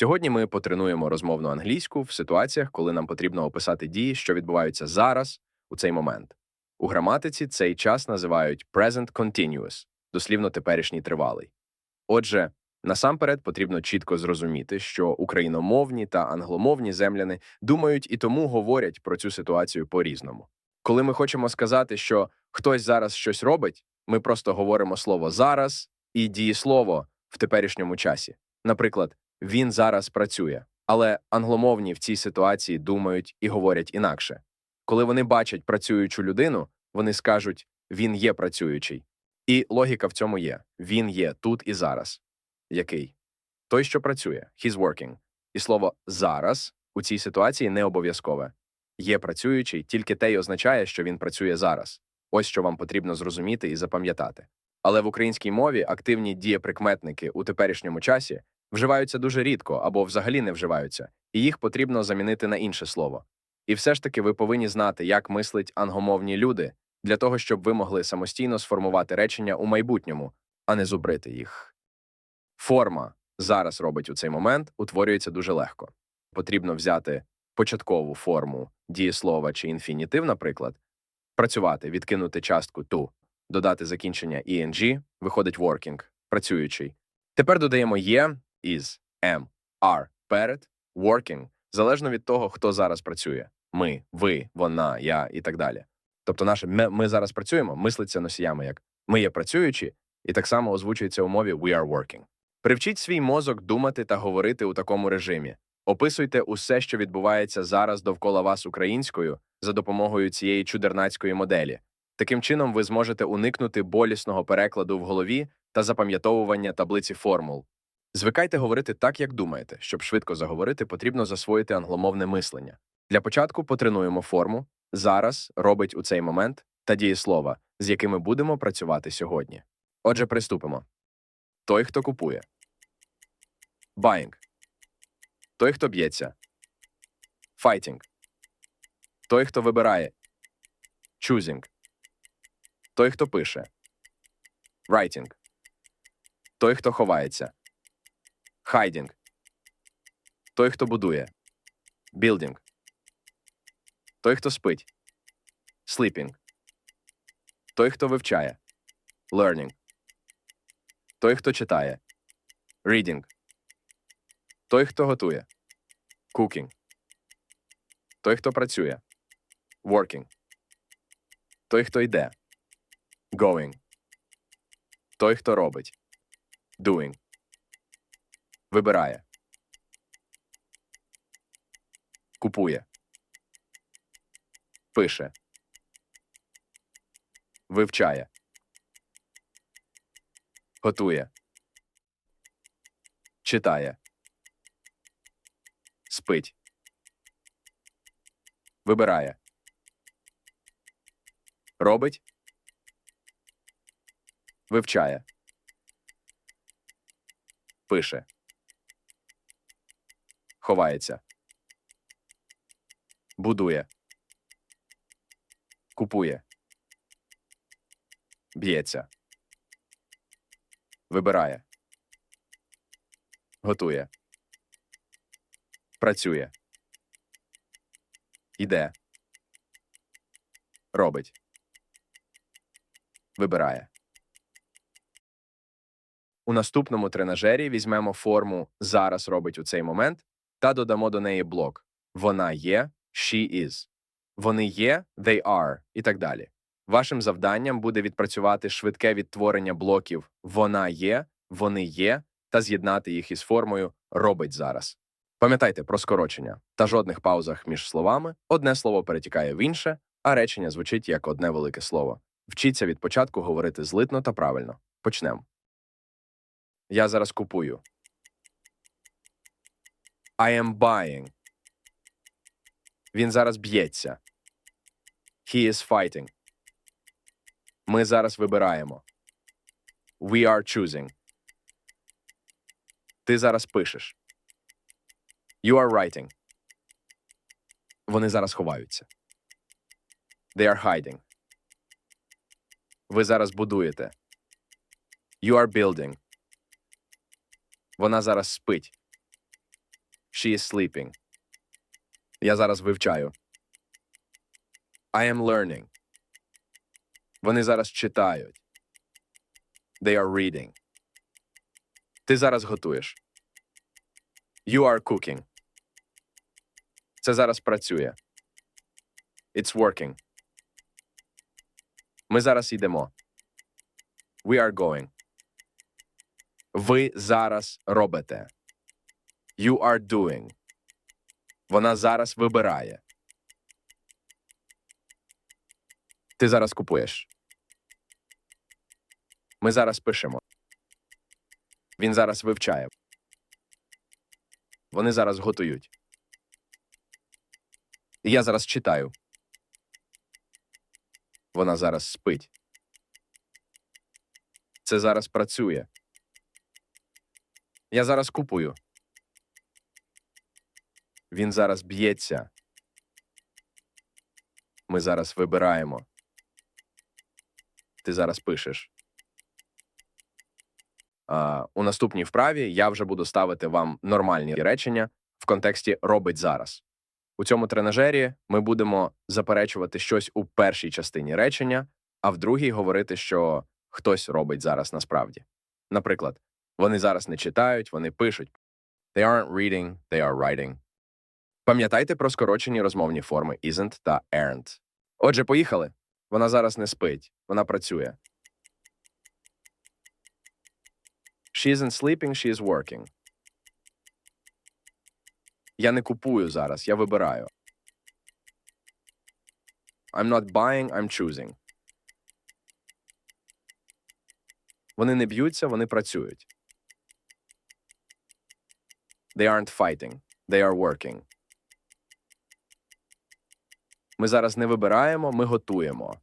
Сьогодні ми потренуємо розмовну англійську в ситуаціях, коли нам потрібно описати дії, що відбуваються зараз, у цей момент. У граматиці цей час називають present continuous, дослівно теперішній тривалий. Отже, насамперед потрібно чітко зрозуміти, що україномовні та англомовні земляни думають і тому говорять про цю ситуацію по-різному. Коли ми хочемо сказати, що хтось зараз щось робить, ми просто говоримо слово зараз і дієслово в теперішньому часі. Наприклад, він зараз працює, але англомовні в цій ситуації думають і говорять інакше. Коли вони бачать працюючу людину, вони скажуть він є працюючий. І логіка в цьому є він є тут і зараз. Який? Той, що працює, he's working. І слово зараз у цій ситуації не обов'язкове. Є працюючий, тільки те й означає, що він працює зараз. Ось що вам потрібно зрозуміти і запам'ятати. Але в українській мові активні дієприкметники у теперішньому часі вживаються дуже рідко або взагалі не вживаються, і їх потрібно замінити на інше слово. І все ж таки ви повинні знати, як мислить англомовні люди, для того, щоб ви могли самостійно сформувати речення у майбутньому, а не зубрити їх. Форма зараз робить у цей момент утворюється дуже легко. Потрібно взяти початкову форму дієслова чи інфінітив, наприклад, працювати, відкинути частку ту, додати закінчення ing, виходить working, працюючий. Тепер додаємо є, is, am, are перед, working, залежно від того, хто зараз працює. Ми, ви, вона, я і так далі. Тобто, наше ми, ми зараз працюємо, мислиться носіями як ми є працюючі, і так само озвучується у мові we are working. Привчіть свій мозок думати та говорити у такому режимі. Описуйте усе, що відбувається зараз довкола вас українською за допомогою цієї чудернацької моделі. Таким чином, ви зможете уникнути болісного перекладу в голові та запам'ятовування таблиці формул. Звикайте говорити так, як думаєте. Щоб швидко заговорити, потрібно засвоїти англомовне мислення. Для початку потренуємо форму зараз робить у цей момент та дієслова, з якими будемо працювати сьогодні. Отже, приступимо. Той, хто купує. Buying. Той, хто б'ється. Fighting. Той, хто вибирає. Choosing. Той, хто пише. Writing. Той, хто ховається. Hiding. Той, хто будує. Building. Той, хто спить. Sleeping. Той, хто вивчає. Learning. Той, хто читає. Reading. Той, хто готує. Cooking. Той, хто працює. Working. Той, хто йде. Going. Той, хто робить. Doing. Вибирає. Купує. Пише. Вивчає. Готує. Читає. Спить. Вибирає. Робить. Вивчає. Пише. Ховається. Будує. Купує. Б'ється. Вибирає. Готує. Працює. Іде. Робить. Вибирає. У наступному тренажері візьмемо форму зараз робить у цей момент та додамо до неї блок. Вона є, she is. Вони є, they are і так далі. Вашим завданням буде відпрацювати швидке відтворення блоків вона є, вони є та з'єднати їх із формою робить зараз. Пам'ятайте про скорочення та жодних паузах між словами одне слово перетікає в інше, а речення звучить як одне велике слово. Вчіться від початку говорити злитно та правильно. Почнемо. Я зараз купую. I am buying. Він зараз б'ється. He is fighting. Ми зараз вибираємо. We are choosing. Ти зараз пишеш. You are writing. Вони зараз ховаються. They are hiding. Ви зараз будуєте. You are building. Вона зараз спить. She is sleeping. Я зараз вивчаю. I am learning. Вони зараз читають. They are reading. Ти зараз готуєш. You are cooking. Це зараз працює. It's working. Ми зараз йдемо. We are going. Ви зараз робите. You are doing. Вона зараз вибирає. Ти зараз купуєш. Ми зараз пишемо. Він зараз вивчає. Вони зараз готують. Я зараз читаю. Вона зараз спить. Це зараз працює. Я зараз купую. Він зараз б'ється. Ми зараз вибираємо. Ти зараз пишеш. А, у наступній вправі я вже буду ставити вам нормальні речення в контексті робить зараз. У цьому тренажері ми будемо заперечувати щось у першій частині речення, а в другій говорити, що хтось робить зараз насправді. Наприклад, вони зараз не читають, вони пишуть. They aren't reading, they are writing. Пам'ятайте про скорочені розмовні форми isn't та aren't. Отже, поїхали. Вона зараз не спить, вона працює. She isn't sleeping, she is working. Я не купую зараз, я вибираю. I'm not buying, I'm choosing. Вони не б'ються, вони працюють. They aren't fighting, they are working. Ми зараз не вибираємо, ми готуємо.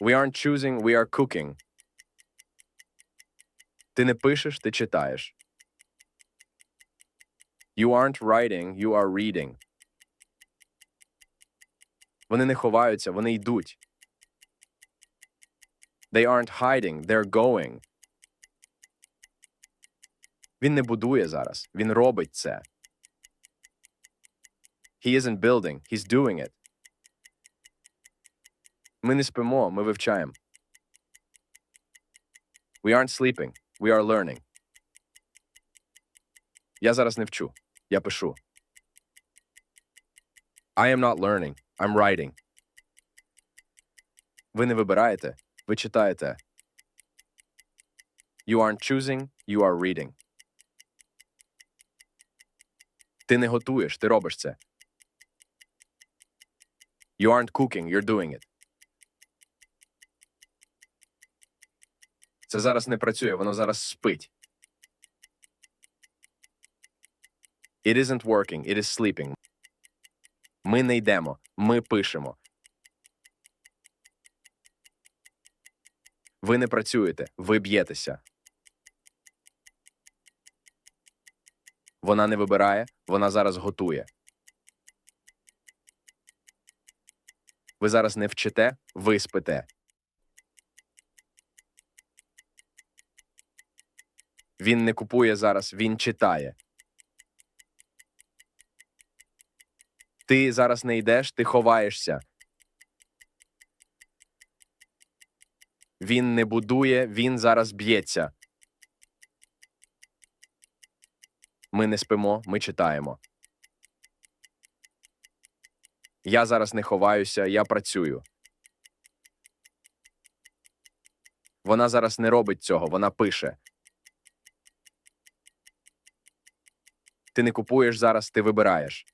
We aren't choosing, we are cooking. Ти не пишеш, ти читаєш. You aren't writing, you are reading. Вони не ховаються, вони йдуть. They aren't hiding, they're going. Він не будує зараз, він робить це. He isn't building, he's doing it. Ми не спимо, ми вивчаємо. We aren't sleeping, we are learning. Я зараз не вчу, я пишу. I am not learning, I'm writing. Ви не вибираєте, ви читаєте. You aren't choosing, you are reading. Ти не готуєш, ти робиш це. You aren't cooking, you're doing it. Це зараз не працює, воно зараз спить. It isn't working, it is sleeping. Ми не йдемо, ми пишемо. Ви не працюєте, ви б'єтеся. Вона не вибирає, вона зараз готує. Ви зараз не вчите, ви спите. Він не купує зараз, він читає. Ти зараз не йдеш, ти ховаєшся. Він не будує, він зараз б'ється. Ми не спимо, ми читаємо. Я зараз не ховаюся, я працюю. Вона зараз не робить цього, вона пише. Ти не купуєш зараз, ти вибираєш.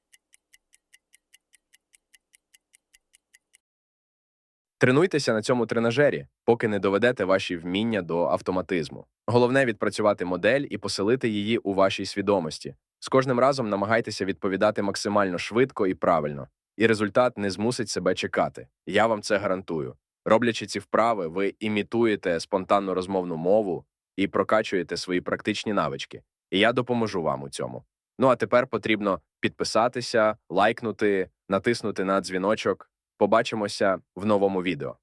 Тренуйтеся на цьому тренажері, поки не доведете ваші вміння до автоматизму. Головне відпрацювати модель і поселити її у вашій свідомості. З кожним разом намагайтеся відповідати максимально швидко і правильно, і результат не змусить себе чекати. Я вам це гарантую. Роблячи ці вправи, ви імітуєте спонтанну розмовну мову і прокачуєте свої практичні навички. І я допоможу вам у цьому. Ну а тепер потрібно підписатися, лайкнути, натиснути на дзвіночок. Побачимося в новому відео.